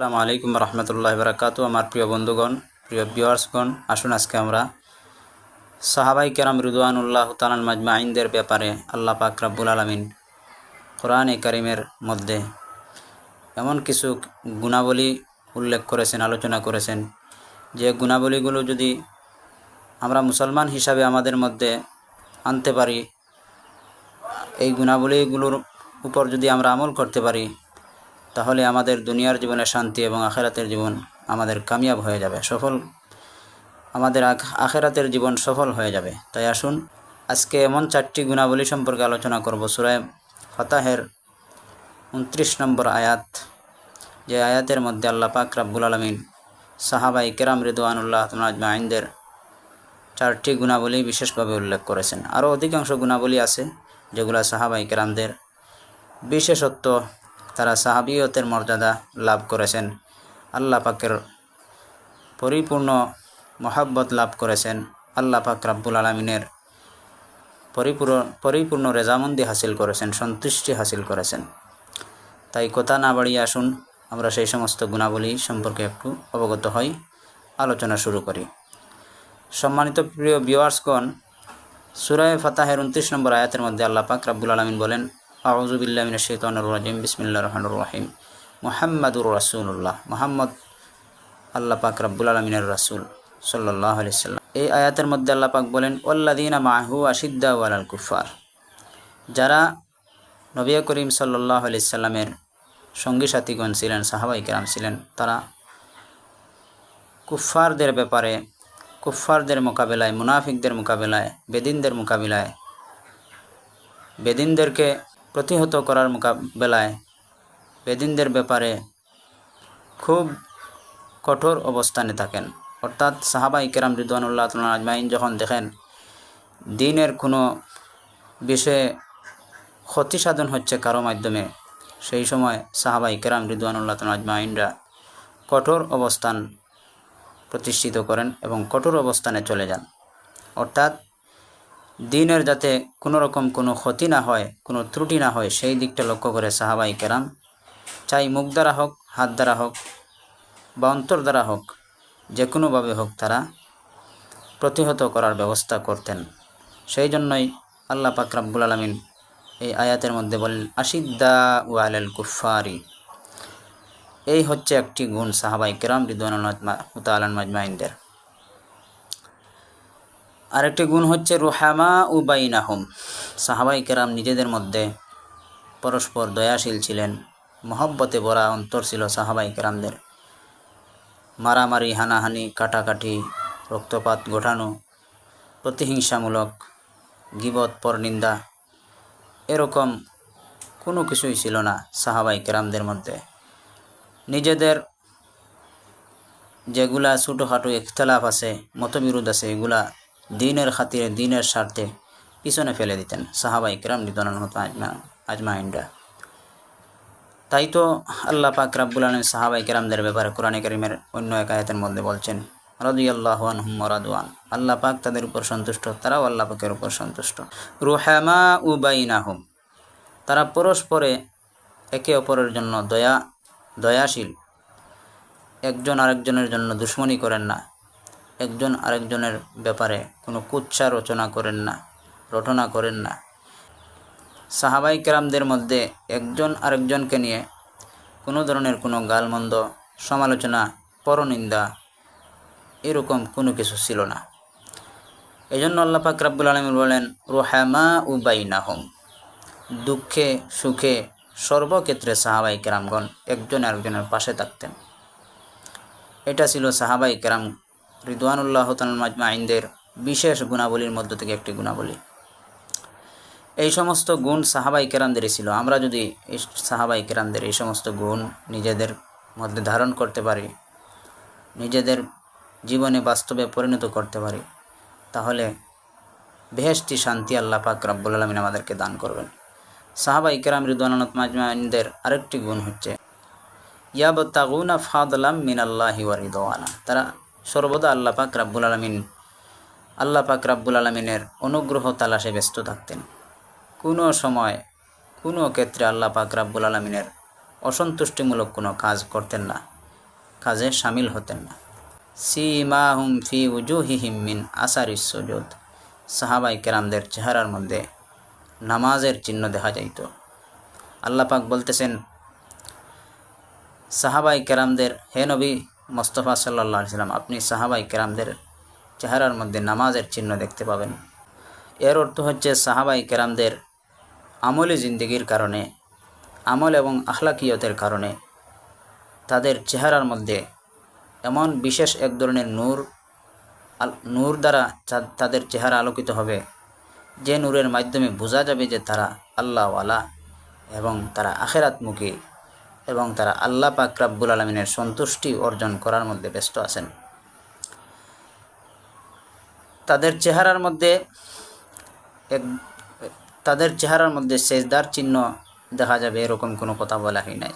আসসালামু আলাইকুম রহমতুল্লাহ বরাকাত আমার প্রিয় বন্ধুগণ, প্রিয় ভিউয়ার্সগণ আসুন আজকে আমরা সাহাবাই কেরাম রুদওয়ানুল্লাহ তালান মাজমা আইনদের ব্যাপারে আল্লাহ পাক রাব্বুল আলমিন কোরআনে কারিমের মধ্যে এমন কিছু গুণাবলী উল্লেখ করেছেন, আলোচনা করেছেন। যে গুণাবলীগুলো যদি আমরা মুসলমান হিসাবে আমাদের মধ্যে আনতে পারি, এই গুণাবলীগুলোর উপর যদি আমরা আমল করতে পারি তাহলে আমাদের দুনিয়ার জীবনে শান্তি এবং আখেরাতের জীবন আমাদের কামিয়াব হয়ে যাবে, সফল। আমাদের আখ- আখেরাতের জীবন সফল হয়ে যাবে। তাই আসুন, আজকে এমন চারটি গুণাবলী সম্পর্কে আলোচনা করব। সুরায় ফতাহের উনত্রিশ নম্বর আয়াত, যে আয়াতের মধ্যে আল্লাহ পাক রাব্বুল আলমিন সাহাবাই কেরাম রিদওয়ানুল্লাহ আজমাইনদের চারটি গুণাবলী বিশেষভাবে উল্লেখ করেছেন। আরও অধিকাংশ গুণাবলী আছে যেগুলো সাহাবাই কেরামদের বিশেষত্ব তারা সাহাবিয়তের মর্যাদা লাভ করেছেন। আল্লাহ পাকের পরিপূর্ণ মহাব্বত লাভ করেছেন। আল্লাহ পাক রাব্বুল আলমিনের পরিপূর্ণ পরিপূর্ণ রেজামন্দি হাসিল করেছেন, সন্তুষ্টি হাসিল করেছেন। তাই কথা না বাড়িয়ে আসুন, আমরা সেই সমস্ত গুণাবলী সম্পর্কে একটু অবগত হই, আলোচনা শুরু করি। সম্মানিত প্রিয় ভিওয়ার্সগণ সুরায় ফাতাহের উনত্রিশ নম্বর আয়াতের মধ্যে আল্লাহ পাক রাব্বুল আলমিন বলেন আউজুবিল্লামিন শৈতানুর রাজিম বিসমিল্লা রহমানুর রহিম। মোহাম্মদুর রাসুল্লাহ মোহাম্মদ আল্লাহ পাক রাব্বুল আলমিনের রাসুল সাল্লাহ আলিয়াল্লাম এই আয়াতের মধ্যে আল্লাহ পাক বলেন ওল্লাদিনা মাহু আশিদ্দা ওয়ালাল কুফার যারা নবী করিম সাল্লাহ আলিয়াল্লামের সঙ্গী সাথীগণ ছিলেন, সাহাবাই কেরাম ছিলেন, তারা কুফফারদের ব্যাপারে, কুফফারদের মোকাবেলায়, মুনাফিকদের মোকাবেলায়, বেদিনদের মোকাবিলায়, বেদিনদেরকে প্রতিহত করার মোকাবেলায় বেদিনদের ব্যাপারে খুব কঠোর অবস্থানে থাকেন। অর্থাৎ সাহাবাই কেরাম রিদওয়ানুল্লাহ তাআলা আজমাইন যখন দেখেন দিনের কোনো বিষয়ে ক্ষতি সাধন হচ্ছে কারও মাধ্যমে, সেই সময় সাহাবাই কেরাম রিদওয়ানুল্লাহ তাআলা আজমাইনরা কঠোর অবস্থান প্রতিষ্ঠিত করেন এবং কঠোর অবস্থানে চলে যান। অর্থাৎ দিনের যাতে কোনো রকম কোনো ক্ষতি না হয়, কোনো ত্রুটি না হয়, সেই দিকটা লক্ষ্য করে সাহাবাই কেরাম, চাই মুখ দ্বারা হোক, হাত দ্বারা হোক বা অন্তর দ্বারা হোক, যে কোনোভাবে হোক তারা প্রতিহত করার ব্যবস্থা করতেন। সেই জন্যই আল্লাহ পাক রাব্বুল আলমিন এই আয়াতের মধ্যে বলেন আশিদ্দা ওয়াল কুফারি এই হচ্ছে একটি গুণ সাহাবাই কেরাম রিদওয়ান মাজমাইনদের। আরেকটি গুণ হচ্ছে রুহামা উ বাইনাহুম। সাহাবাই কেরাম নিজেদের মধ্যে পরস্পর দয়াশীল ছিলেন। মহব্বতে ভরা অন্তর ছিল সাহাবাই কেরামদের। মারামারি, হানাহানি, কাটাকাটি, রক্তপাত ঘটানো, প্রতিহিংসামূলক, গিবত, পরনিন্দা, এরকম কোনো কিছুই ছিল না সাহাবাই কেরামদের মধ্যে। নিজেদের যেগুলা ছোটোখাটো ইখতলাফ আছে, মতবিরোধ আছে, এগুলা দিনের খাতিরে, দিনের স্বার্থে পিছনে ফেলে দিতেন। সাহাবাই কেরাম রিদনান মতো আজমা আজমাইনরা। তাই তো আল্লাহ পাক রাব্বুল আলম সাহাবাই কেরামদের ব্যাপারে কোরআনে করিমের অন্য এক আয়াতের মধ্যে বলছেন রদি আল্লাহান হুমরাদওয়ান আল্লাহ পাক তাদের উপর সন্তুষ্ট, তারাও আল্লাহ পাকের উপর সন্তুষ্ট। রুহামা উবাইনাহুম তারা পরস্পরে একে অপরের জন্য দয়া দয়াশীল। একজন আরেকজনের জন্য দুশ্মনী করেন না। একজন আরেকজনের ব্যাপারে কোনো কুচ্ছা রচনা করেন না, রটনা করেন না। সাহাবাই কেরামদের মধ্যে একজন আরেকজনকে নিয়ে কোনো ধরনের কোনো গালমন্দ, সমালোচনা, পরনিন্দা এরকম কোনো কিছু ছিল না। এই জন্য আল্লাহ পাক রাব্বুল আলমী বলেন রোহামা উ বাইনাহম। দুঃখে, সুখে সর্বক্ষেত্রে সাহাবাই কেরামগণ একজন আরেকজনের পাশে থাকতেন। এটা ছিল সাহাবাই কেরাম রিদওয়ানুল্লাহ মাজমা আইনদের বিশেষ গুণাবলীর মধ্য থেকে একটি গুণাবলী। এই সমস্ত গুণ সাহাবাই কেরামদেরই ছিল। আমরা যদি এই সাহাবাই কেরামদের এই সমস্ত গুণ নিজেদের মধ্যে ধারণ করতে পারি, নিজেদের জীবনে বাস্তবে পরিণত করতে পারি, তাহলে বেহেশটি শান্তি আল্লাহ পাক রাব্বুল আলমিন আমাদেরকে দান করবেন। সাহাবাই কেরাম রিদওয়ানত মাজমাইনদের আরেকটি গুণ হচ্ছে, ইয়াবতাগুনা ফাদলাম মিন আল্লাহি ওয়ারিদওয়ানা তারা সর্বদা আল্লাহ পাক রাব্বুল আলমিন, আল্লাহ পাক রাব্বুল আলমিনের অনুগ্রহ তালাশে ব্যস্ত থাকতেন। কোনো সময়, কোনো ক্ষেত্রে আল্লাহ পাক রাব্বুল আলমিনের অসন্তুষ্টিমূলক কোনো কাজ করতেন না, কাজে সামিল হতেন না। সিমাহুম ফি উজুহিহিম মিন আসারি সুজুদ। সাহাবাই কেরামদের চেহারার মধ্যে নামাজের চিহ্ন দেখা যাইত। আল্লাহ পাক বলতেছেন, সাহাবাই কেরামদের, হে নবী মোস্তফা সাল্লা সাল্লাম, আপনি সাহাবাই কেরামদের চেহারার মধ্যে নামাজের চিহ্ন দেখতে পাবেন। এর অর্থ হচ্ছে সাহাবাই কেরামদের আমলি জিন্দিগির কারণে, আমল এবং আখলাকিয়তের কারণে তাদের চেহারার মধ্যে এমন বিশেষ এক ধরনের নূর নূর দ্বারা তাদের চেহারা আলোকিত হবে, যে নূরের মাধ্যমে বোঝা যাবে যে তারা আল্লাহওয়ালা এবং তারা আখেরাতমুখী। এবং তারা আল্লাহ পাক রাব্বুল আলমিনের সন্তুষ্টি অর্জন করার মধ্যে ব্যস্ত আছেন। তাদের চেহারার মধ্যে এক, তাদের চেহারার মধ্যে সেজদার চিহ্ন দেখা যাবে, এরকম কোনো কথা বলা হয় নাই।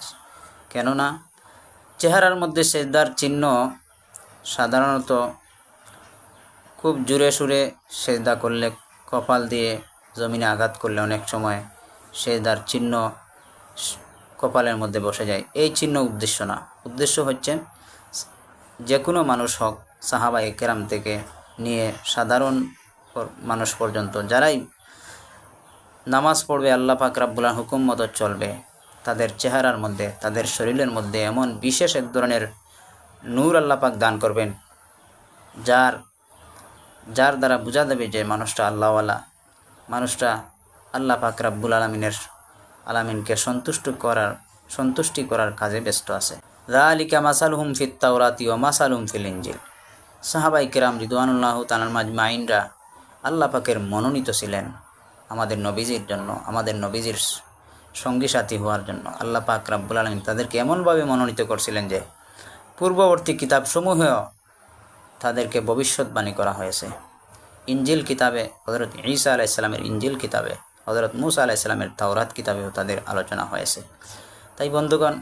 কেননা, চেহারার মধ্যে সেজদার চিহ্ন সাধারণত খুব জোরে সুরে সেজদা করলে, কপাল দিয়ে জমিনে আঘাত করলে অনেক সময় সেজদার চিহ্ন কপালের মধ্যে বসে যায়। এই চিহ্ন উদ্দেশ্য না। উদ্দেশ্য হচ্ছে যে কোনো মানুষ হোক সাহাবাই কেরাম থেকে নিয়ে সাধারণ মানুষ পর্যন্ত, যারাই নামাজ পড়বে, আল্লাহ পাক হুকুম মতো চলবে, তাদের চেহারার মধ্যে, তাদের শরীরের মধ্যে এমন বিশেষ এক ধরনের নূর আল্লাহ পাক দান করবেন, যার যার দ্বারা বোঝা দেবে যে মানুষটা আল্লাহওয়ালা, মানুষটা আল্লাহ পাক রাব্বুল আলমিনের আলামিনকে সন্তুষ্ট করার, সন্তুষ্টি করার কাজে ব্যস্ত আছে। রালিকা মাসালহুম ফিত তাওরাতি ও মাসালহুম ফিল ইঞ্জিল সাহাবাই কেরাম রিদওয়ানুল্লাহ তালার মাজমাইনরা আল্লাহ পাকের মনোনীত ছিলেন আমাদের নবীজির জন্য, আমাদের নবীজির সঙ্গী সাথী হওয়ার জন্য। আল্লাহ পাক রাব্বুল আলমিন তাদেরকে এমনভাবে মনোনীত করছিলেন যে, পূর্ববর্তী কিতাবসমূহেও তাদেরকে ভবিষ্যৎবাণী করা হয়েছে। ইঞ্জিল কিতাবে হজরত ঈসা আলাইসালামের ইঞ্জিল কিতাবে হজরত মুসা আলাইসালামের তাওরাত কিতাবেও তাদের আলোচনা হয়েছে। তাই বন্ধুগণ,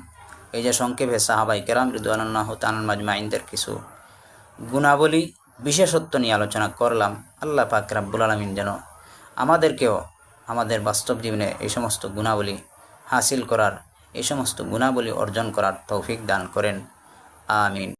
এই যে সংক্ষেপে সাহাবাই কেরাম রিদুয়ানুল্লাহ তানুল মাজমাইনদের কিছু গুণাবলী, বিশেষত্ব নিয়ে আলোচনা করলাম, আল্লাহ পাক রাব্বুল আলমিন যেন আমাদেরকেও আমাদের বাস্তব জীবনে এই সমস্ত গুণাবলী হাসিল করার, এই সমস্ত গুণাবলী অর্জন করার তৌফিক দান করেন। আমিন।